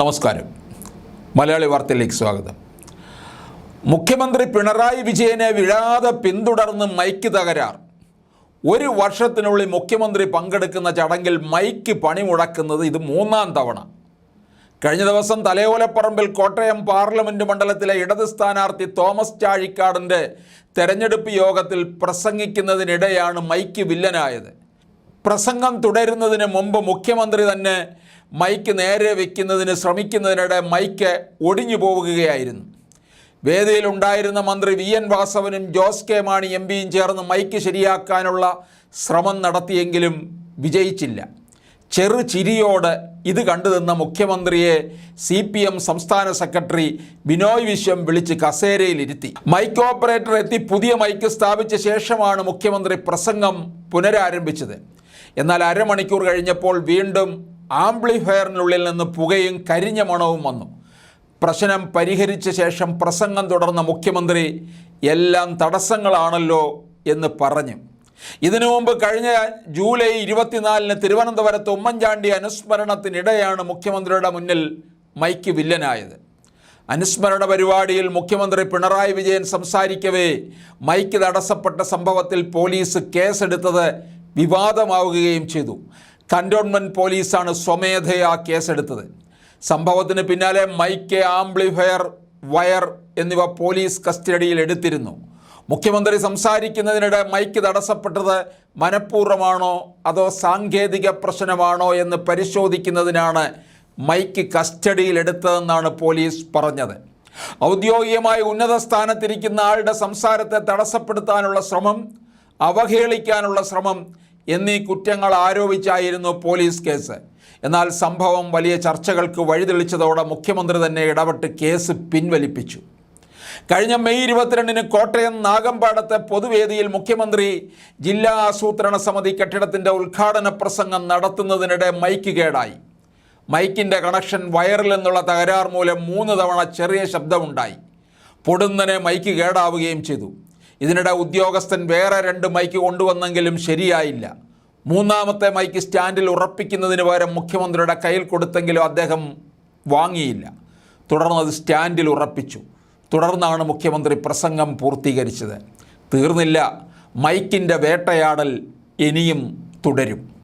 നമസ്കാരം. മലയാളി വാർത്തയിലേക്ക് സ്വാഗതം. മുഖ്യമന്ത്രി പിണറായി വിജയനെ വിഴാതെ പിന്തുടർന്ന് മൈക്ക് തകരാർ. ഒരു വർഷത്തിനുള്ളിൽ മുഖ്യമന്ത്രി പങ്കെടുക്കുന്ന ചടങ്ങിൽ മൈക്ക് പണിമുടക്കുന്നത് ഇത് മൂന്നാം തവണ. കഴിഞ്ഞ ദിവസം തലയോലപ്പറമ്പിൽ കോട്ടയം പാർലമെന്റ് മണ്ഡലത്തിലെ ഇടത് സ്ഥാനാർത്ഥി തോമസ് ചാഴിക്കാടിന്റെ തെരഞ്ഞെടുപ്പ് യോഗത്തിൽ പ്രസംഗിക്കുന്നതിനിടെയാണ് മൈക്ക് വില്ലനായത്. പ്രസംഗം തുടരുന്നതിന് മുമ്പ് മുഖ്യമന്ത്രി തന്നെ മൈക്ക് നേരെ വയ്ക്കുന്നതിന് ശ്രമിക്കുന്നതിനിടെ മൈക്ക് ഒടിഞ്ഞു പോവുകയായിരുന്നു. വേദിയിലുണ്ടായിരുന്ന മന്ത്രി വി എൻ വാസവനും ജോസ് കെ മാണി എം പിയും ചേർന്ന് മൈക്ക് ശരിയാക്കാനുള്ള ശ്രമം നടത്തിയെങ്കിലും വിജയിച്ചില്ല. ചെറു ചിരിയോട് ഇത് കണ്ടുതന്ന മുഖ്യമന്ത്രിയെ സി പി എം സംസ്ഥാന സെക്രട്ടറി ബിനോയ് വിശ്വം വിളിച്ച് കസേരയിലിരുത്തി. മൈക്ക് ഓപ്പറേറ്റർ എത്തി പുതിയ മൈക്ക് സ്ഥാപിച്ച ശേഷമാണ് മുഖ്യമന്ത്രി പ്രസംഗം പുനരാരംഭിച്ചത്. എന്നാൽ അരമണിക്കൂർ കഴിഞ്ഞപ്പോൾ വീണ്ടും ആംപ്ലിഫയറിനുള്ളിൽ നിന്ന് പുകയും കരിഞ്ഞ മണവും വന്നു. പ്രശ്നം പരിഹരിച്ച ശേഷം പ്രസംഗം തുടർന്ന മുഖ്യമന്ത്രി എല്ലാം തടസ്സങ്ങളാണല്ലോ എന്ന് പറഞ്ഞു. ഇതിനു മുമ്പ് കഴിഞ്ഞ ജൂലൈ ഇരുപത്തിനാലിന് തിരുവനന്തപുരത്ത് ഉമ്മൻചാണ്ടി അനുസ്മരണത്തിനിടെയാണ് മുഖ്യമന്ത്രിയുടെ മുന്നിൽ മൈക്ക് വില്ലനായത്. അനുസ്മരണ പരിപാടിയിൽ മുഖ്യമന്ത്രി പിണറായി വിജയൻ സംസാരിക്കവേ മൈക്ക് തടസ്സപ്പെട്ട സംഭവത്തിൽ പോലീസ് കേസെടുത്തത് വിവാദമാവുകയും ചെയ്തു. കന്റോൺമെന്റ് പോലീസാണ് സ്വമേധയാ കേസെടുത്തത്. സംഭവത്തിന് പിന്നാലെ മൈക്ക് ആംപ്ലിഫയർ വയർ എന്നിവ പോലീസ് കസ്റ്റഡിയിൽ എടുത്തിരുന്നു. മുഖ്യമന്ത്രി സംസാരിക്കുന്നതിനിടെ മൈക്ക് തടസ്സപ്പെട്ടത് മനഃപൂർവമാണോ അതോ സാങ്കേതിക പ്രശ്നമാണോ എന്ന് പരിശോധിക്കുന്നതിനാണ് മൈക്ക് കസ്റ്റഡിയിലെടുത്തതെന്നാണ് പോലീസ് പറഞ്ഞത്. ഔദ്യോഗികമായി ഉന്നത സ്ഥാനത്തിരിക്കുന്ന ആളുടെ സംസാരത്തെ തടസ്സപ്പെടുത്താനുള്ള ശ്രമം അവഹേളിക്കാനുള്ള ശ്രമം എന്നീ കുറ്റങ്ങൾ ആരോപിച്ചായിരുന്നു പോലീസ് കേസ്. എന്നാൽ സംഭവം വലിയ ചർച്ചകൾക്ക് വഴിതെളിച്ചതോടെ മുഖ്യമന്ത്രി തന്നെ ഇടപെട്ട് കേസ് പിൻവലിപ്പിച്ചു. കഴിഞ്ഞ മെയ് ഇരുപത്തിരണ്ടിന് കോട്ടയം നാഗമ്പാടത്തെ പൊതുവേദിയിൽ മുഖ്യമന്ത്രി ജില്ലാ ആസൂത്രണ സമിതി കെട്ടിടത്തിന്റെ ഉദ്ഘാടന പ്രസംഗം നടത്തുന്നതിനിടെ മൈക്ക് കേടായി. മൈക്കിന്റെ കണക്ഷൻ വയറിൽ നിന്നുള്ള തകരാർ മൂലം മൂന്ന് തവണ ചെറിയ ശബ്ദമുണ്ടായി. പൊടുന്നനെ മൈക്ക് കേടാവുകയും ചെയ്തു. ഇതിനിടെ ഉദ്യോഗസ്ഥൻ വേറെ രണ്ട് മൈക്ക് കൊണ്ടുവന്നെങ്കിലും ശരിയായില്ല. മൂന്നാമത്തെ മൈക്ക് സ്റ്റാൻഡിൽ ഉറപ്പിക്കുന്നതിന് പകരം മുഖ്യമന്ത്രിയുടെ കയ്യിൽ കൊടുത്തെങ്കിലും അദ്ദേഹം വാങ്ങിയില്ല. തുടർന്ന് അത് സ്റ്റാൻഡിൽ ഉറപ്പിച്ചു. തുടർന്നാണ് മുഖ്യമന്ത്രി പ്രസംഗം പൂർത്തീകരിച്ചത്. തീർന്നില്ല. മൈക്കിന്റെ വേട്ടയാടൽ ഇനിയും തുടരും.